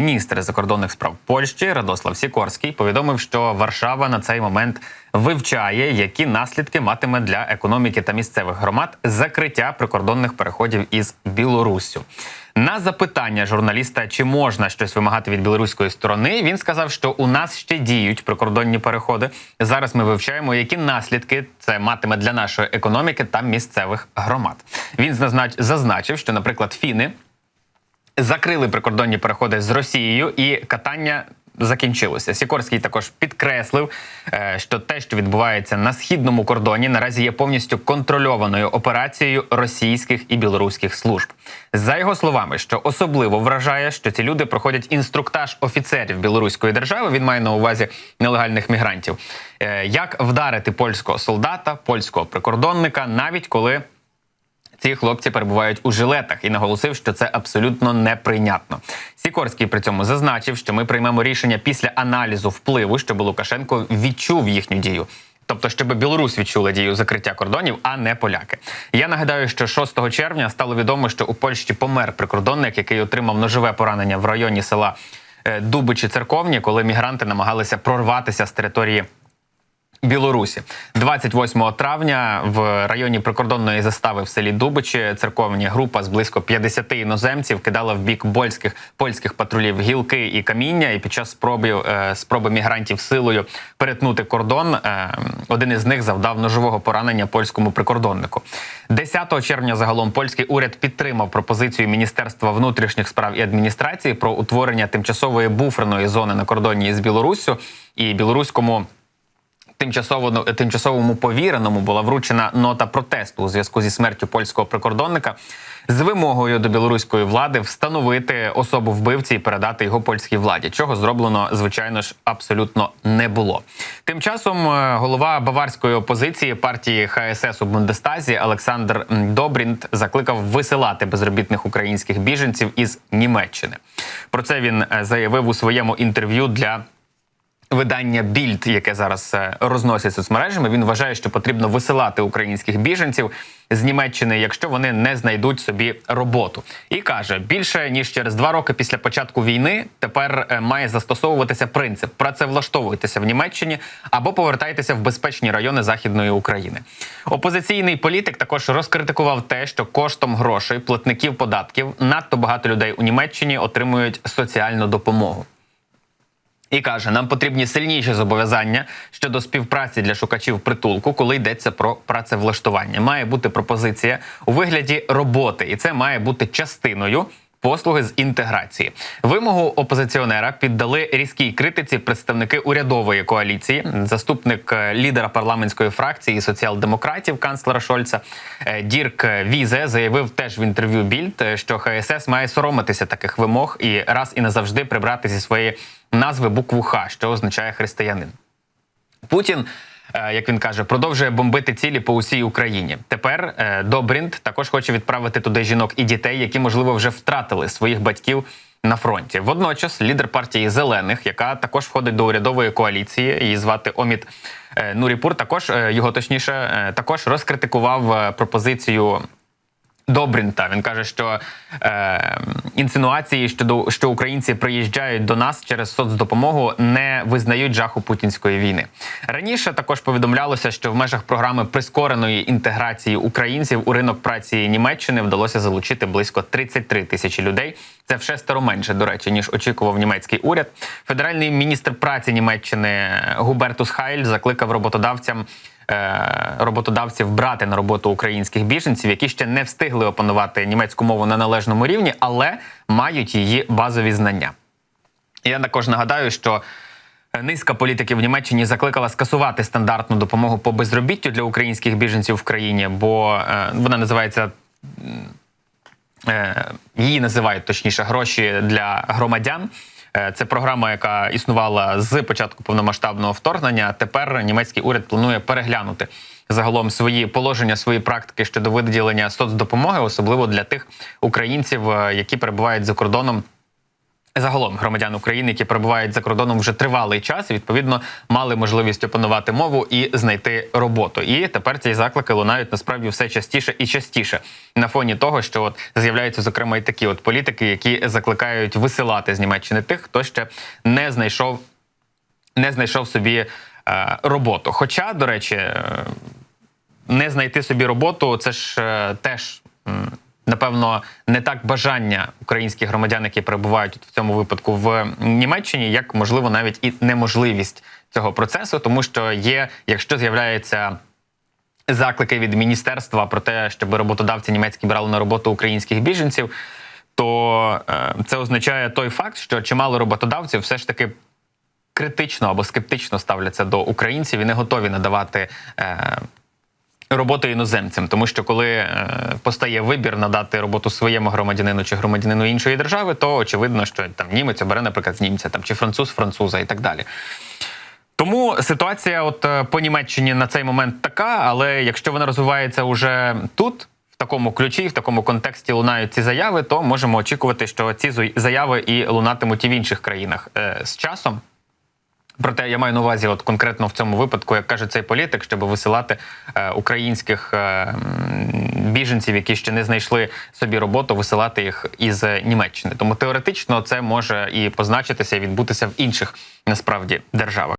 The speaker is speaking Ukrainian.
міністр закордонних справ Польщі Радослав Сікорський повідомив, що Варшава на цей момент вивчає, які наслідки матиме для економіки та місцевих громад закриття прикордонних переходів із Білоруссю. На запитання журналіста, чи можна щось вимагати від білоруської сторони, він сказав, що у нас ще діють прикордонні переходи. Зараз ми вивчаємо, які наслідки це матиме для нашої економіки та місцевих громад. Він зазнач- зазначив, що, наприклад, фіни закрили прикордонні переходи з Росією, і катання закінчилося. Сікорський також підкреслив, е, що те, що відбувається на східному кордоні, наразі є повністю контрольованою операцією російських і білоруських служб. За його словами, що особливо вражає, що ці люди проходять інструктаж офіцерів білоруської держави. Він має на увазі нелегальних мігрантів. Е, Як вдарити польського солдата, польського прикордонника, навіть коли ці хлопці перебувають у жилетах і наголосив, що це абсолютно неприйнятно. Сікорський при цьому зазначив, що ми приймемо рішення після аналізу впливу, щоб Лукашенко відчув їхню дію. Тобто, щоб Білорусь відчула дію закриття кордонів, а не поляки. Я нагадаю, що 6 червня стало відомо, що у Польщі помер прикордонник, який отримав ножове поранення в районі села е, Дубичі Церковні, коли мігранти намагалися прорватися з території Білорусі 28 травня в районі прикордонної застави в селі Дубичі церковні група з близько 50 іноземців кидала в бік польських польських патрулів гілки і каміння. І під час спроби е, спроби мігрантів силою перетнути кордон е, один із них завдав ножового поранення польському прикордоннику. 10 червня загалом польський уряд підтримав пропозицію Міністерства внутрішніх справ і адміністрації про утворення тимчасової буферної зони на кордоні з Білоруссю і білоруському тимчасово тимчасовому повіреному була вручена нота протесту у зв'язку зі смертю польського прикордонника з вимогою до білоруської влади встановити особу вбивці і передати його польській владі, чого зроблено звичайно ж абсолютно не було. Тим часом е, голова баварської опозиції партії ХСС у Бундестазі Олександр м, Добрінт закликав висилати безробітних українських біженців із Німеччини. Про це він е, заявив у своєму інтерв'ю для видання Більд, яке зараз е, розносять соцмережами, він вважає, що потрібно висилати українських біженців з Німеччини, якщо вони не знайдуть собі роботу, і каже більше ніж через два роки після початку війни тепер е, має застосовуватися принцип працевлаштовуйтеся в Німеччині або повертайтеся в безпечні райони західної України. Опозиційний політик також розкритикував те, що коштом грошей платників податків надто багато людей у Німеччині отримують соціальну допомогу. І каже, нам потрібні сильніші зобов'язання щодо співпраці для шукачів притулку, коли йдеться про працевлаштування. Має бути пропозиція у вигляді роботи, і це має бути частиною. Послуги з інтеграції вимогу опозиціонера піддали різкій критиці представники урядової коаліції, заступник е, лідера парламентської фракції соціал-демократів канцлера Шольца е, Дірк Візе заявив теж в інтерв'ю Більд, е, що ХСС має соромитися таких вимог і раз і назавжди прибрати зі своєї назви букву Х, що означає християнин. Путін, як він каже, продовжує бомбити цілі по усій Україні. Тепер е, Добрінд також хоче відправити туди жінок і дітей, які можливо вже втратили своїх батьків. На фронті водночас лідер партії зелених, яка також входить до урядової коаліції, її звати Омід е, Нуріпур. Також е, його точніше е, також розкритикував е, пропозицію Добрінта він каже, що е, інсинуації щодо що українці приїжджають до нас через соцдопомогу не визнають жаху путінської війни. Раніше також повідомлялося, що в межах програми прискореної інтеграції українців у ринок праці Німеччини вдалося залучити близько 33 тисячі людей. Це в шестеро менше, до речі, ніж очікував німецький уряд. Федеральний міністр праці Німеччини Губертус Хайль закликав роботодавцям роботодавців брати на роботу українських біженців, які ще не встигли опанувати німецьку мову на належному рівні, але мають її базові знання. Я також нагадаю, що низка політиків в Німеччині закликала скасувати стандартну допомогу по безробіттю для українських біженців в країні, бо е, вона називається. е, Її називають точніше гроші для громадян. Е, Це програма, яка існувала з початку повномасштабного вторгнення. Тепер німецький уряд планує переглянути загалом свої положення, свої практики щодо виділення соцдопомоги, особливо для тих українців, е, які перебувають за кордоном Загалом громадян України, які перебувають за кордоном вже тривалий час, відповідно мали можливість опанувати мову і знайти роботу. І тепер ці заклики лунають насправді все частіше і частіше на фоні того, що от з'являються зокрема і такі от політики, які закликають висилати з Німеччини тих, хто ще не знайшов, не знайшов собі е, роботу. Хоча, до речі, е, не знайти собі роботу, це ж е, теж. м, Напевно, не так бажання українських громадян, які перебувають в цьому випадку в Німеччині, як можливо навіть і неможливість цього процесу, тому що є, якщо з'являється заклики від міністерства про те, щоб роботодавці німецькі брали на роботу українських біженців, то е, це означає той факт, що чимало роботодавців все ж таки критично або скептично ставляться до українців і не готові надавати. Роботу іноземцям, тому що коли е, постає вибір надати роботу своєму громадянину чи громадянину іншої держави, то очевидно, що там німець обере, наприклад, німця там чи француз француза і так далі. Тому ситуація, от е, по Німеччині на цей момент така, але якщо вона розвивається уже тут, в такому ключі, в такому контексті лунають ці заяви, то можемо очікувати, що ці заяви і лунатимуть і в інших країнах Е, з часом. Проте я маю на увазі, от конкретно в цьому випадку, як каже цей політик, щоб висилати е, українських е, біженців, які ще не знайшли собі роботу, висилати їх із Німеччини. Тому теоретично це може і позначитися, і відбутися в інших насправді державах.